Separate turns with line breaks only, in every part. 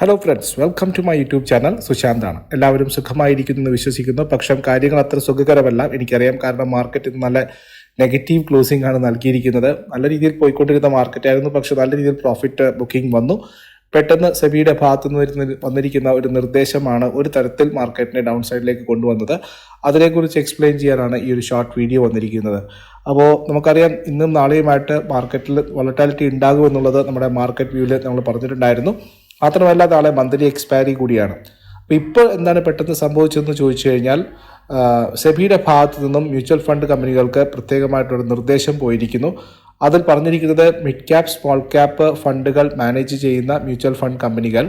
Hello friends welcome to my YouTube channel സുശാന്താണ് എല്ലാവരും സുഖമായിരിക്കുന്നു എന്ന് വിശ്വസിക്കുന്നു. പക്ഷേ കാര്യങ്ങൾ അത്ര സുഖകരമല്ല. എനിക്കറിയാം കാരണം മാർക്കറ്റ് നല്ല നെഗറ്റീവ് ക്ലോസിംഗ് ആണ് നൽകിയിരിക്കുന്നത്. നല്ല രീതിയിൽ പോയിക്കൊണ്ടിരുന്ന മാർക്കറ്റായിരുന്നു പക്ഷെ നല്ല രീതിയിൽ പ്രോഫിറ്റ് ബുക്കിംഗ് വന്നു. പെട്ടെന്ന് സെബിയുടെ ഭാഗത്തു നിന്ന് വന്നിരിക്കുന്ന ഒരു നിർദ്ദേശമാണ് ഒരു തരത്തിൽ മാർക്കറ്റിനെ ഡൗൺ സൈഡിലേക്ക് കൊണ്ടുവന്നത്. അതിനെക്കുറിച്ച് എക്സ്പ്ലെയിൻ ചെയ്യാനാണ് ഈ ഒരു ഷോർട്ട് വീഡിയോ വന്നിരിക്കുന്നത്. അപ്പോൾ നമുക്കറിയാം ഇന്നും നാളെയുമായിട്ട് മാർക്കറ്റിൽ വോളറ്റാലിറ്റി ഉണ്ടാകുമെന്നുള്ളത് നമ്മുടെ മാർക്കറ്റ് വ്യൂവിൽ നമ്മൾ പറഞ്ഞിട്ടുണ്ടായിരുന്നു. മാത്രമല്ല നാളെ മന്ത്ലി എക്സ്പയറി കൂടിയാണ്. അപ്പോൾ ഇപ്പോൾ എന്താണ് പെട്ടെന്ന് സംഭവിച്ചതെന്ന് ചോദിച്ചു കഴിഞ്ഞാൽ സെബിയുടെ ഭാഗത്തു നിന്നും മ്യൂച്വൽ ഫണ്ട് കമ്പനികൾക്ക് പ്രത്യേകമായിട്ടൊരു നിർദ്ദേശം പോയിരിക്കുന്നു. അതിൽ പറഞ്ഞിരിക്കുന്നത് മിഡ് ക്യാപ് സ്മോൾ ക്യാപ്പ് ഫണ്ടുകൾ മാനേജ് ചെയ്യുന്ന മ്യൂച്വൽ ഫണ്ട് കമ്പനികൾ.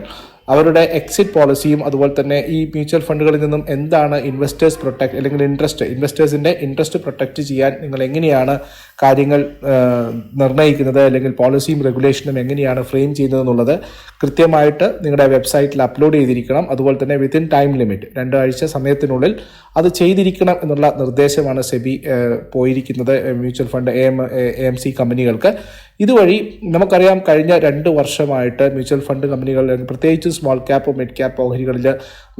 അവരുടെ എക്സിറ്റ് പോളിസിയും അതുപോലെ തന്നെ ഈ മ്യൂച്വൽ ഫണ്ടുകളിൽ നിന്നും എന്താണ് ഇൻവെസ്റ്റേഴ്സ് പ്രൊട്ടക്ട് അല്ലെങ്കിൽ ഇൻട്രസ്റ്റ് ഇൻവെസ്റ്റേഴ്സിന്റെ ഇൻട്രസ്റ്റ് പ്രൊട്ടക്റ്റ് ചെയ്യാൻ നിങ്ങൾ എങ്ങനെയാണ് കാര്യങ്ങൾ നിർണയിക്കുന്നത് അല്ലെങ്കിൽ പോളിസിയും റെഗുലേഷനും എങ്ങനെയാണ് ഫ്രെയിം ചെയ്യുന്നത് എന്നുള്ളത് കൃത്യമായിട്ട് നിങ്ങളുടെ വെബ്സൈറ്റിൽ അപ്ലോഡ് ചെയ്തിരിക്കണം. അതുപോലെ തന്നെ വിത്തിൻ ടൈം ലിമിറ്റ് രണ്ടാഴ്ച സമയത്തിനുള്ളിൽ അത് ചെയ്തിരിക്കണം എന്നുള്ള നിർദ്ദേശമാണ് സെബി പോയിരിക്കുന്നത് mutual fund A M A M C കമ്പനികൾക്ക്. ഇതുവഴി നമുക്കറിയാം കഴിഞ്ഞ രണ്ട് വർഷമായിട്ട് മ്യൂച്വൽ ഫണ്ട് കമ്പനികൾ പ്രത്യേകിച്ച് സ്മോൾ ക്യാപ്പ് മിഡ് ക്യാപ്പ് ഓഹരികളിൽ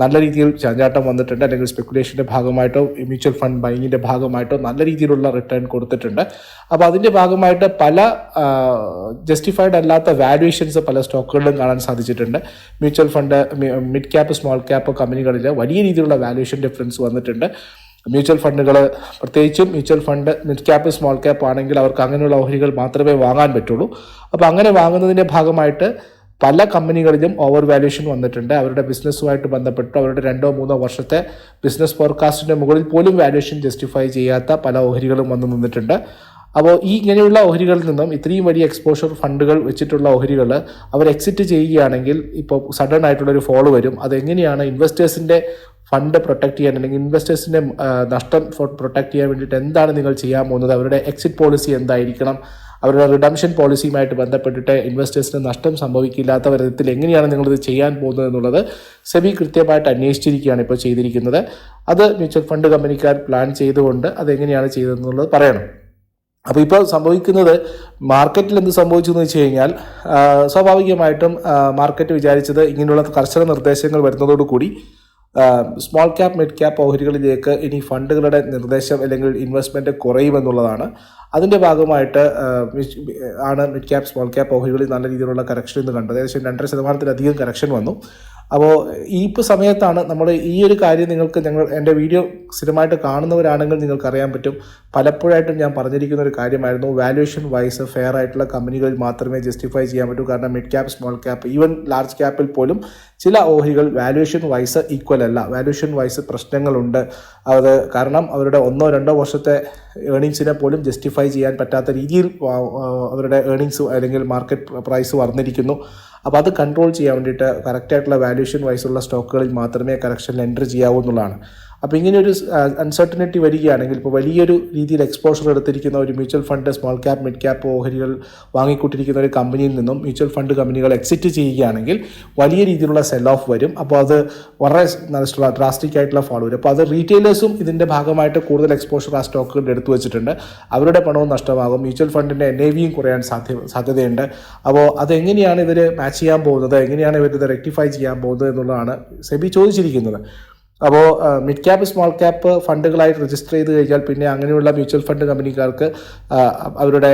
നല്ല രീതിയിൽ ചാഞ്ചാട്ടം വന്നിട്ടുണ്ട്. അല്ലെങ്കിൽ സ്പെക്കുലേഷന്റെ ഭാഗമായിട്ടോ മ്യൂച്വൽ ഫണ്ട് ബൈങ്ങിന്റെ ഭാഗമായിട്ടോ നല്ല രീതിയിലുള്ള റിട്ടേൺ കൊടുത്തിട്ടുണ്ട്. അപ്പോൾ അതിന്റെ ഭാഗമായിട്ട് പല ജസ്റ്റിഫൈഡ് അല്ലാത്ത വാല്യുവേഷൻസ് പല സ്റ്റോക്കുകളിലും കാണാൻ സാധിച്ചിട്ടുണ്ട്. Mutual fund mid cap small cap കമ്പനികളിൽ വലിയ രീതിയിലുള്ള വാല്യുവേഷൻ ഡിഫറൻസ് വന്നിട്ടുണ്ട്. മ്യൂച്വൽ ഫണ്ടുകൾ പ്രത്യേകിച്ചും mutual fund mid cap small cap ആണെങ്കിൽ അവർക്ക് അങ്ങനെയുള്ള ഓഹരികൾ മാത്രമേ വാങ്ങാൻ പറ്റുള്ളൂ. അപ്പോൾ അങ്ങനെ വാങ്ങുന്നതിന്റെ ഭാഗമായിട്ട് പല കമ്പനികളിലും ഓവർ വാല്യൂഷൻ വന്നിട്ടുണ്ട്. അവരുടെ ബിസിനസ്സുമായിട്ട് ബന്ധപ്പെട്ട് അവരുടെ രണ്ടോ മൂന്നോ വർഷത്തെ ബിസിനസ് ഫോർകാസ്റ്റിന്റെ മുകളിൽ പോലും വാല്യൂഷൻ ജസ്റ്റിഫൈ ചെയ്യാത്ത പല ഓഹരികളും വന്നു നിന്നിട്ടുണ്ട്. അപ്പോൾ ഈ ഇങ്ങനെയുള്ള ഓഹരികളിൽ നിന്നും ഇത്രയും വലിയ എക്സ്പോഷർ ഫണ്ടുകൾ വെച്ചിട്ടുള്ള ഓഹരികൾ അവർ എക്സിറ്റ് ചെയ്യുകയാണെങ്കിൽ ഇപ്പോൾ സഡൻ ആയിട്ടുള്ളൊരു ഫോളോ വരും. അതെങ്ങനെയാണ് ഇൻവെസ്റ്റേഴ്സിന്റെ ഫണ്ട് പ്രൊട്ടക്ട് ചെയ്യാൻ അല്ലെങ്കിൽ ഇൻവെസ്റ്റേഴ്സിന്റെ നഷ്ടം പ്രൊട്ടക്ട് ചെയ്യാൻ വേണ്ടിയിട്ട് എന്താണ് നിങ്ങൾ ചെയ്യാൻ പോകുന്നത്? അവരുടെ എക്സിറ്റ് പോളിസി എന്തായിരിക്കണം? അവരുടെ റിഡംഷൻ പോളിസിയുമായിട്ട് ബന്ധപ്പെട്ടിട്ട് ഇൻവെസ്റ്റേഴ്സിന് നഷ്ടം സംഭവിക്കില്ലാത്ത വിധത്തിൽ എങ്ങനെയാണ് നിങ്ങളിത് ചെയ്യാൻ പോകുന്നത് എന്നുള്ളത് സെബി കൃത്യമായിട്ട് അന്വേഷിച്ചിരിക്കുകയാണ് ഇപ്പോൾ ചെയ്തിരിക്കുന്നത്. അത് മ്യൂച്വൽ ഫണ്ട് കമ്പനിക്കാർ പ്ലാൻ ചെയ്തുകൊണ്ട് അതെങ്ങനെയാണ് ചെയ്തതെന്നുള്ളത് പറയണം. അപ്പോൾ ഇപ്പോൾ സംഭവിക്കുന്നത് മാർക്കറ്റിൽ എന്ത് സംഭവിച്ചു എന്ന് വെച്ച് കഴിഞ്ഞാൽ സ്വാഭാവികമായിട്ടും മാർക്കറ്റ് വിചാരിച്ചത് ഇങ്ങനെയുള്ള കർശന നിർദ്ദേശങ്ങൾ വരുന്നതോടുകൂടി സ്മോൾ ക്യാപ്പ് മിഡ് ക്യാപ്പ് ഓഹരികളിലേക്ക് ഇനി ഫണ്ടുകളുടെ നിർദ്ദേശം അല്ലെങ്കിൽ ഇൻവെസ്റ്റ്മെന്റ് കുറയുമെന്നുള്ളതാണ് അതിന്റെ ഭാഗമായിട്ട് ആണ് മിഡ് ക്യാപ്പ് സ്മോൾ ക്യാപ്പ് ഓഹരികളിൽ നല്ല രീതിയിലുള്ള കറക്ഷൻ ഇന്ന് കണ്ടത്. ഏകദേശം രണ്ടര ശതമാനത്തിലധികം കറക്ഷൻ വന്നു. അപ്പോൾ ഈ ഇപ്പോൾ സമയത്താണ് നമ്മൾ ഈ ഒരു കാര്യം നിങ്ങൾക്ക് ഞങ്ങൾ എന്റെ വീഡിയോ സ്ഥിരമായിട്ട് കാണുന്നവരാണെങ്കിൽ നിങ്ങൾക്ക് അറിയാൻ പറ്റും. പലപ്പോഴായിട്ടും ഞാൻ പറഞ്ഞിരിക്കുന്ന ഒരു കാര്യമായിരുന്നു. വാല്യുവേഷൻ വൈസ് ഫെയർ ആയിട്ടുള്ള കമ്പനികളിൽ മാത്രമേ ജസ്റ്റിഫൈ ചെയ്യാൻ പറ്റൂ. കാരണം mid cap small cap even large ക്യാപ്പിൽ പോലും ചില ഓഹരികൾ വാല്യുവേഷൻ വൈസ് ഈക്വൽ അല്ല. വാല്യുവേഷൻ വൈസ് പ്രശ്നങ്ങളുണ്ട്. അത് കാരണം അവരുടെ ഒന്നോ രണ്ടോ വർഷത്തെ ഏണിങ്സിനെ പോലും ജസ്റ്റിഫൈ ചെയ്യാൻ പറ്റാത്ത രീതിയിൽ അവരുടെ ഏണിങ്സ് അല്ലെങ്കിൽ മാർക്കറ്റ് പ്രൈസ് വർദ്ധിരിക്കുന്നു അപ്പോൾ അത് കൺട്രോൾ ചെയ്യാൻ വേണ്ടിയിട്ട് കറക്റ്റായിട്ടുള്ള വാല്യൂഷൻ വൈസുള്ള സ്റ്റോക്കുകളിൽ മാത്രമേ കറക്ഷനിൽ എന്റർ ചെയ്യാവൂ എന്നുള്ളതാണ്. അപ്പോൾ ഇങ്ങനെ ഒരു അൺസർട്ടനിറ്റി വരികയാണെങ്കിൽ ഇപ്പോൾ വലിയൊരു രീതിയിൽ എക്സ്പോഷർ എടുത്തിരിക്കുന്ന ഒരു mutual fund small cap mid cap ഓഹരികൾ വാങ്ങിക്കൂട്ടിരിക്കുന്ന ഒരു കമ്പനിയിൽ നിന്നും മ്യൂച്വൽ ഫണ്ട് കമ്പനികൾ എക്സിറ്റ് ചെയ്യുകയാണെങ്കിൽ വലിയ രീതിയിലുള്ള സെൽ ഓഫ് വരും. അപ്പോൾ അത് വളരെ ഡ്രാസ്റ്റിക് ആയിട്ടുള്ള ഫോളോ വരും. അപ്പോൾ അത് റീറ്റെയിലേഴ്സും ഇതിന്റെ ഭാഗമായിട്ട് കൂടുതൽ എക്സ്പോഷർ ആ സ്റ്റോക്കുകളുടെ എടുത്തു വെച്ചിട്ടുണ്ട്. അവരുടെ പണവും നഷ്ടമാകും. മ്യൂച്വൽ ഫണ്ടിന്റെ എൻ എ വിയും കുറയാൻ സാധ്യ സാധ്യതയുണ്ട്. അപ്പോൾ അതെങ്ങനെയാണ് ഇവർ മാച്ച് ചെയ്യാൻ പോകുന്നത്? എങ്ങനെയാണ് ഇവർ ഇത് റെക്ടിഫൈ ചെയ്യാൻ പോകുന്നത് എന്നുള്ളതാണ് സെബി ചോദിച്ചിരിക്കുന്നത്. അപ്പോൾ മിഡ് ക്യാപ്പ് സ്മോൾ ക്യാപ്പ് ഫണ്ടുകളായിട്ട് രജിസ്റ്റർ ചെയ്ത് കഴിഞ്ഞാൽ പിന്നെ അങ്ങനെയുള്ള മ്യൂച്വൽ ഫണ്ട് കമ്പനിക്കാർക്ക് അവരുടെ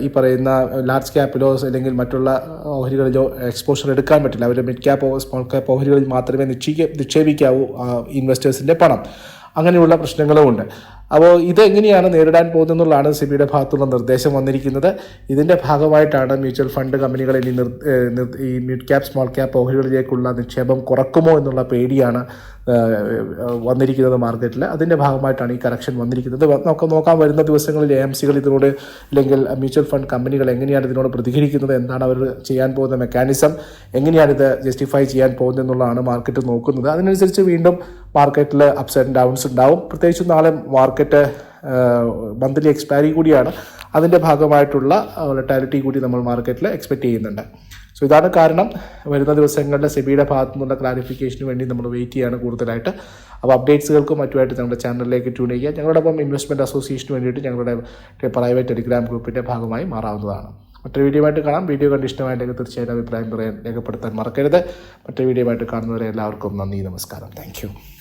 ഈ പറയുന്ന ലാർജ് ക്യാപ്പിലോ അല്ലെങ്കിൽ മറ്റുള്ള ഓഹരികളിലോ എക്സ്പോഷർ എടുക്കാൻ പറ്റില്ല. അവർ മിഡ് ക്യാപ്പ് സ്മോൾ ക്യാപ്പ് ഓഹരികളിൽ മാത്രമേ നിക്ഷേപിക്ക നിക്ഷേപിക്കാവൂ ഇൻവെസ്റ്റേഴ്സിന്റെ പണം. അങ്ങനെയുള്ള പ്രശ്നങ്ങളും ഉണ്ട്. അപ്പോൾ ഇതെങ്ങനെയാണ് നേരിടാൻ പോകുന്നതെന്നുള്ളതാണ് സെബിയുടെ ഭാഗത്തുള്ള നിർദ്ദേശം വന്നിരിക്കുന്നത്. ഇതിന്റെ ഭാഗമായിട്ടാണ് മ്യൂച്വൽ ഫണ്ട് കമ്പനികൾ ഈ മിഡ് ക്യാപ് സ്മോൾ ക്യാപ് ഓഹരികളിലേക്കുള്ള നിക്ഷേപം കുറക്കുമോ എന്നുള്ള പേടിയാണ് വന്നിരിക്കുന്നത് മാർക്കറ്റിൽ. അതിന്റെ ഭാഗമായിട്ടാണ് ഈ കറക്ഷൻ വന്നിരിക്കുന്നത്. നമുക്ക് നോക്കാൻ വരുന്ന ദിവസങ്ങളിൽ എ എം സികൾ ഇതിനോട് അല്ലെങ്കിൽ മ്യൂച്വൽ ഫണ്ട് കമ്പനികൾ എങ്ങനെയാണ് ഇതിനോട് പ്രതികരിക്കുന്നത് എന്താണ് അവർ ചെയ്യാൻ പോകുന്ന മെക്കാനിസം എങ്ങനെയാണ് ഇത് ജസ്റ്റിഫൈ ചെയ്യാൻ പോകുന്നത് എന്നുള്ളതാണ് മാർക്കറ്റ് നോക്കുന്നത്. അതിനനുസരിച്ച് വീണ്ടും മാർക്കറ്റിൽ അപ്സ് ആൻഡ് ഡൗൺസ് ഉണ്ടാവും. പ്രത്യേകിച്ച് നാളെ മാർക്കറ്റ് മന്ത്ലി എക്സ്പയറി കൂടിയാണ്. അതിന്റെ ഭാഗമായിട്ടുള്ള വോളറ്റാലിറ്റി കൂടി നമ്മൾ മാർക്കറ്റിൽ എക്സ്പെക്റ്റ് ചെയ്യുന്നുണ്ട്. സോ ഇതാണ് കാരണം. വരുന്ന ദിവസങ്ങളിൽ സെബിയുടെ ഭാഗത്തു നിന്നുള്ള ക്ലാരിഫിക്കേഷന് വേണ്ടി നമ്മൾ വെയിറ്റ് ചെയ്യാണ് കൂടുതലായിട്ട്. അപ്പോൾ അപ്ഡേറ്റ്സുകൾക്കും മറ്റുമായിട്ട് ഞങ്ങളുടെ ചാനലിലേക്ക് ട്യൂൺ ചെയ്യുക. ഞങ്ങളോടൊപ്പം ഇൻവെസ്റ്റ്മെന്റ് അസോസിയേഷന് വേണ്ടിയിട്ട് ഞങ്ങളുടെ പ്രൈവറ്റ് ടെലിഗ്രാം ഗ്രൂപ്പിന്റെ ഭാഗമായി മാറാവുന്നതാണ്. മറ്റൊരു വീഡിയോ ആയിട്ട് കാണാം. വീഡിയോ കണ്ട് ഇഷ്ടമായിട്ടെങ്കിൽ തീർച്ചയായിട്ടും അഭിപ്രായം പറയാൻ രേഖപ്പെടുത്താൻ മറക്കരുത്. മറ്റൊരു വീഡിയോ ആയിട്ട് കാണുന്നവരെ എല്ലാവർക്കും നന്ദി നമസ്കാരം. താങ്ക്